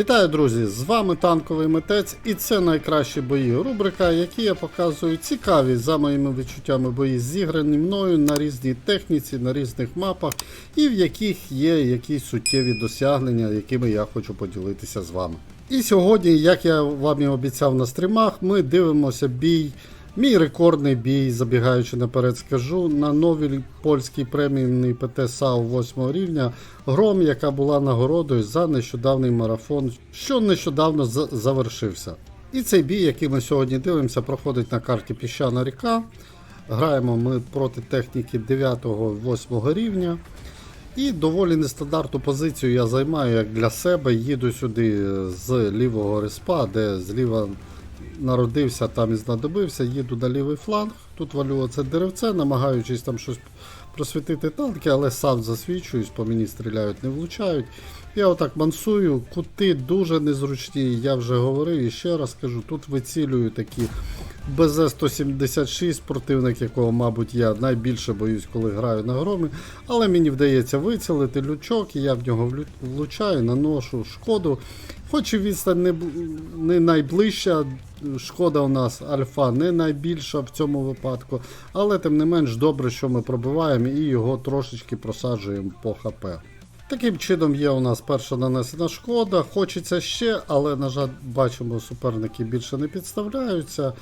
Вітаю, друзі! З вами танковий митець, і це найкращі бої. Рубрика, які я показую цікаві за моїми відчуттями бої, зіграні мною на різній техніці, на різних мапах, і в яких є якісь суттєві досягнення, якими я хочу поділитися з вами. І сьогодні, як я вам і обіцяв на стрімах, ми дивимося бій. Мій рекордний бій, забігаючи наперед, скажу, на новій польській преміумній ПТ САУ 8 рівня Гром, яка була нагородою за нещодавний марафон, що нещодавно завершився. І цей бій, який ми сьогодні дивимося, проходить на карті Піщана ріка. Граємо ми проти техніки 9-8 рівня. І доволі нестандартну позицію я займаю як для себе. Їду сюди з лівого респа, де зліва народився, там і знадобився. Їду на лівий фланг. Тут валю оце деревце, намагаючись там щось просвітити танки, але сам засвічуюсь, по мені стріляють, не влучають. Я отак мансую, кути дуже незручні. Я вже говорив і ще раз кажу, тут вицілюю такі БЗ-176, противник якого, мабуть, я найбільше боюсь, коли граю на громі. Але мені вдається вицілити лючок, і я в нього влучаю, наношу шкоду. Хоч і відстань не, не найближча, шкода у нас альфа не найбільша в цьому випадку, але тим не менш добре, що ми пробиваємо і його трошечки просаджуємо по ХП. Таким чином є у нас перша нанесена шкода. Хочеться ще, але, на жаль, бачимо, суперники більше не підставляються.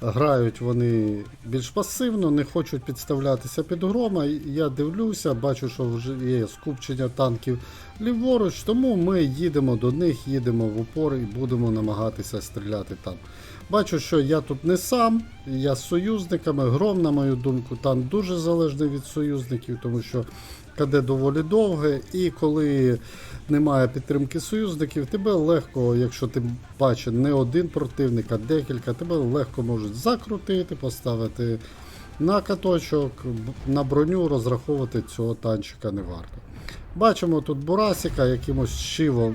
Грають вони більш пасивно, не хочуть підставлятися під грома. Я дивлюся, бачу, що вже є скупчення танків ліворуч, тому ми їдемо до них, їдемо в упор і будемо намагатися стріляти там. Бачу, що я тут не сам, я з союзниками. Гром, на мою думку, там дуже залежний від союзників, тому що КД доволі довге, і коли немає підтримки союзників, тебе легко, якщо ти бачиш не один противник, а декілька, тебе легко можуть закрутити, поставити на каточок, на броню, розраховувати цього танчика не варто. Бачимо тут Бурасіка, якимось чивом,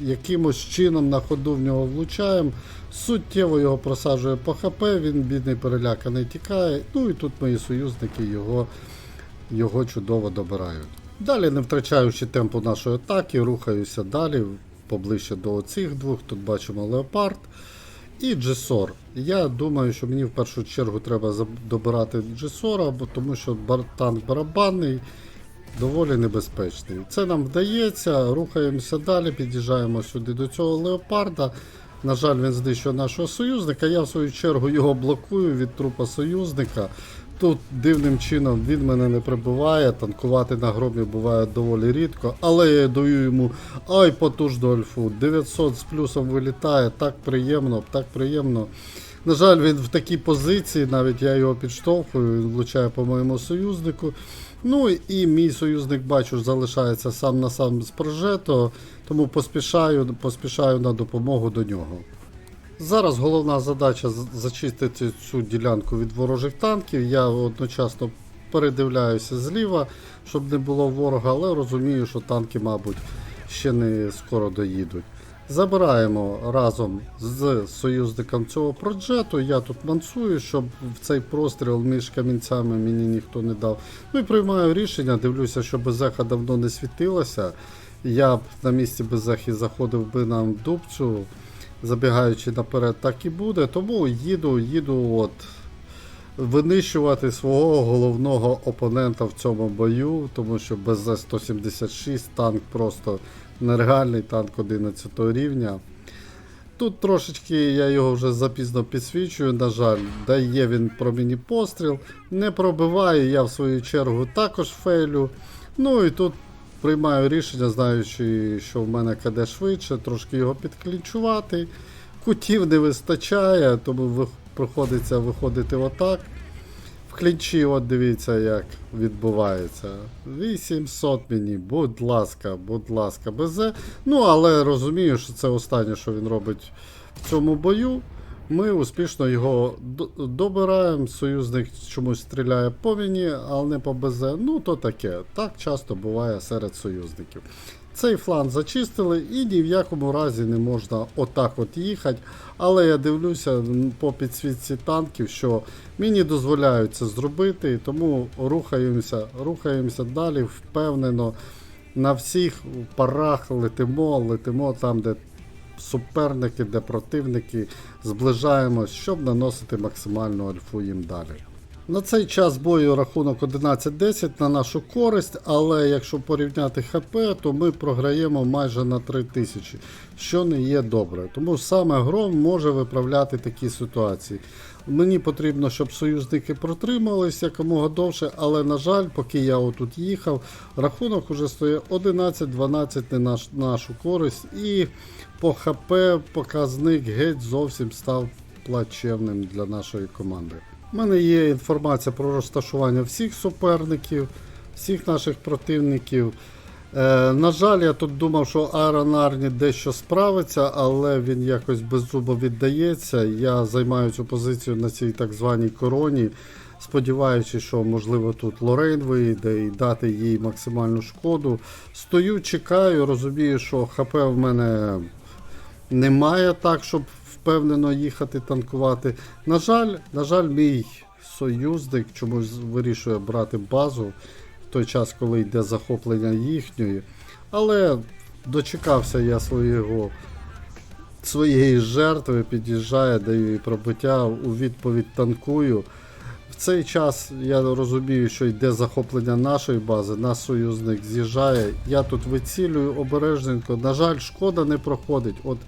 якимось чином на ходу в нього влучаємо. Суттєво його просаджує по ХП, він бідний переляканий тікає. Ну і тут мої союзники його його чудово добирають. Далі, не втрачаючи темпу нашої атаки, рухаюся далі, поближче до оцих двох. Тут бачимо Леопард і Джесор. Я думаю, що мені в першу чергу треба добирати Джесора, тому що танк барабанний доволі небезпечний. Це нам вдається, рухаємося далі, під'їжджаємо сюди до цього леопарда. На жаль, він знищує нашого союзника. Я в свою чергу його блокую від трупа союзника. Тут дивним чином він мене не прибиває, танкувати на громі буває доволі рідко, але я даю йому ай потужну альфу. 900 з плюсом вилітає, так приємно, так приємно. На жаль, він в такій позиції, навіть я його підштовхую, він влучає по моєму союзнику. Ну і мій союзник, бачу, залишається сам на сам з прожето, тому поспішаю, поспішаю на допомогу до нього. Зараз головна задача зачистити цю ділянку від ворожих танків. Я одночасно передивляюся зліва, щоб не було ворога, але розумію, що танки, мабуть, ще не скоро доїдуть. Забираємо разом з союзником цього проджету. Я тут мансую, щоб в цей простріл між камінцями мені ніхто не дав. Ну і приймаю рішення, дивлюся, що безеха давно не світилася. Я б на місці безехи заходив би нам дубцю, забігаючи наперед, так і буде. Тому їду, їду от винищувати свого головного опонента в цьому бою, тому що без 176 танк просто нереальний танк 11 рівня. Тут трошечки я його вже запізно підсвічую, на жаль, дає він про мені постріл, не пробиває, я в свою чергу також фейлю. Ну і тут приймаю рішення, знаючи, що в мене КД швидше, трошки його підклінчувати. Кутів не вистачає, тому приходиться виходити отак. В клінчі, от дивіться, як відбувається. 800 мені, будь ласка, будь ласка, без. Ну, але розумію, що це останнє, що він робить в цьому бою. Ми успішно його добираємо. Союзник чомусь стріляє по мені, але не по БЗ. Ну, то таке. Так часто буває серед союзників. Цей фланг зачистили і ні в якому разі не можна отак от їхати. Але я дивлюся по підсвітці танків, що мені дозволяють це зробити, тому рухаємося, рухаємося далі впевнено. на всіх парах летимо, летимо там, де суперники, де противники, зближаємось, щоб наносити максимальну альфу їм далі. На цей час бою рахунок 11-10 на нашу користь, але якщо порівняти ХП, то ми програємо майже на 3000, що не є добре. Тому саме гром може виправляти такі ситуації. Мені потрібно, щоб союзники протримались якомога довше, але на жаль, поки я отут їхав, рахунок уже стоїть 11-12 на наш, нашу користь, і по ХП показник геть зовсім став плачевним для нашої команди. У мене є інформація про розташування всіх суперників, всіх наших противників. Е, на жаль, я тут думав, що Айрон Арні дещо справиться, але він якось беззубо віддається. Я займаю цю позицію на цій так званій короні, сподіваючись, що можливо тут Лорейн вийде і дати їй максимальну шкоду. Стою, чекаю, розумію, що ХП в мене немає так, щоб впевнено їхати танкувати. На жаль, на жаль, мій союзник чомусь вирішує брати базу в той час, коли йде захоплення їхньої. Але дочекався я свого, своєї жертви, під'їжджає, даю їй пробиття, у відповідь танкую. В цей час я розумію, що йде захоплення нашої бази, наш союзник з'їжджає. Я тут вицілюю обережненько. На жаль, шкода не проходить. От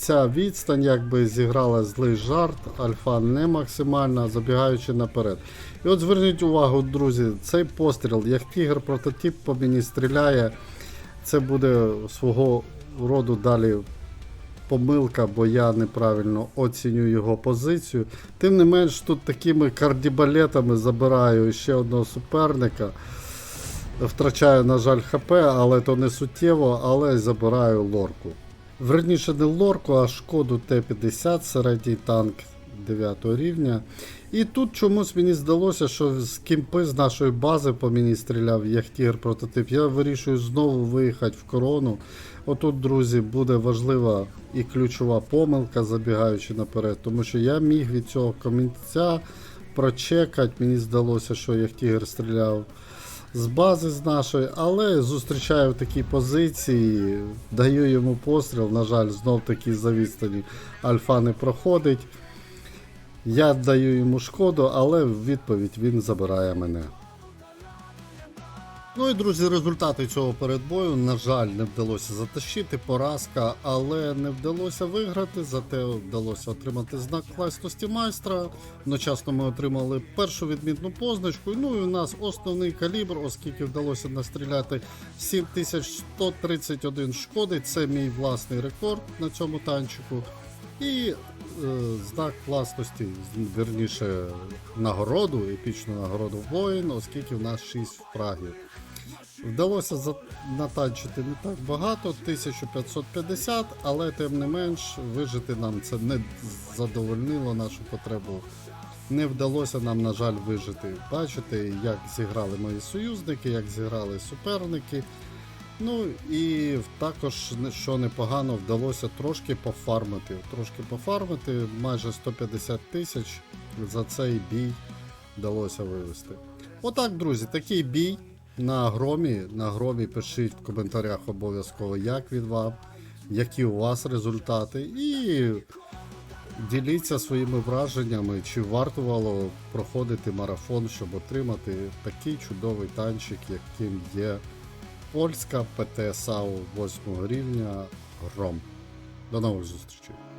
ця відстань якби зіграла злий жарт, альфа не максимальна, забігаючи наперед. І от зверніть увагу, друзі, цей постріл, як тігр прототип по мені стріляє, це буде свого роду далі помилка, бо я неправильно оцінюю його позицію. Тим не менш, тут такими кардібалетами забираю ще одного суперника. Втрачаю, на жаль, ХП, але то не суттєво, але забираю лорку. Верніше не лорку, а шкоду Т-50, середній танк 9 рівня. І тут чомусь мені здалося, що з кімпи з нашої бази по мені стріляв як тігр прототип. Я вирішую знову виїхати в корону. Отут, друзі, буде важлива і ключова помилка, забігаючи наперед, тому що я міг від цього комінця прочекати. Мені здалося, що як тігр стріляв з бази з нашої, але зустрічаю в такій позиції, даю йому постріл, на жаль, знов таки за відстані альфа не проходить. Я даю йому шкоду, але в відповідь він забирає мене. Ну і друзі, результати цього передбою, на жаль, не вдалося затащити поразка, але не вдалося виграти, зате вдалося отримати знак класності майстра. Одночасно ми отримали першу відмітну позначку. Ну і у нас основний калібр, оскільки вдалося настріляти 7131 шкоди. Це мій власний рекорд на цьому танчику. І е, знак власності, верніше нагороду, епічну нагороду воїн, оскільки в нас 6 фрагів. Вдалося натанчити не так багато, 1550, але тим не менш вижити нам це не задовольнило нашу потребу. Не вдалося нам, на жаль, вижити. Бачите, як зіграли мої союзники, як зіграли суперники. Ну і також, що непогано, вдалося трошки пофармити. Трошки пофармити, майже 150 тисяч за цей бій вдалося вивести. Отак, друзі, такий бій на громі. На громі пишіть в коментарях обов'язково, як від вам, які у вас результати. І діліться своїми враженнями, чи вартувало проходити марафон, щоб отримати такий чудовий танчик, яким є польська ПТ САУ 8 рівня Гром. До нових зустрічей!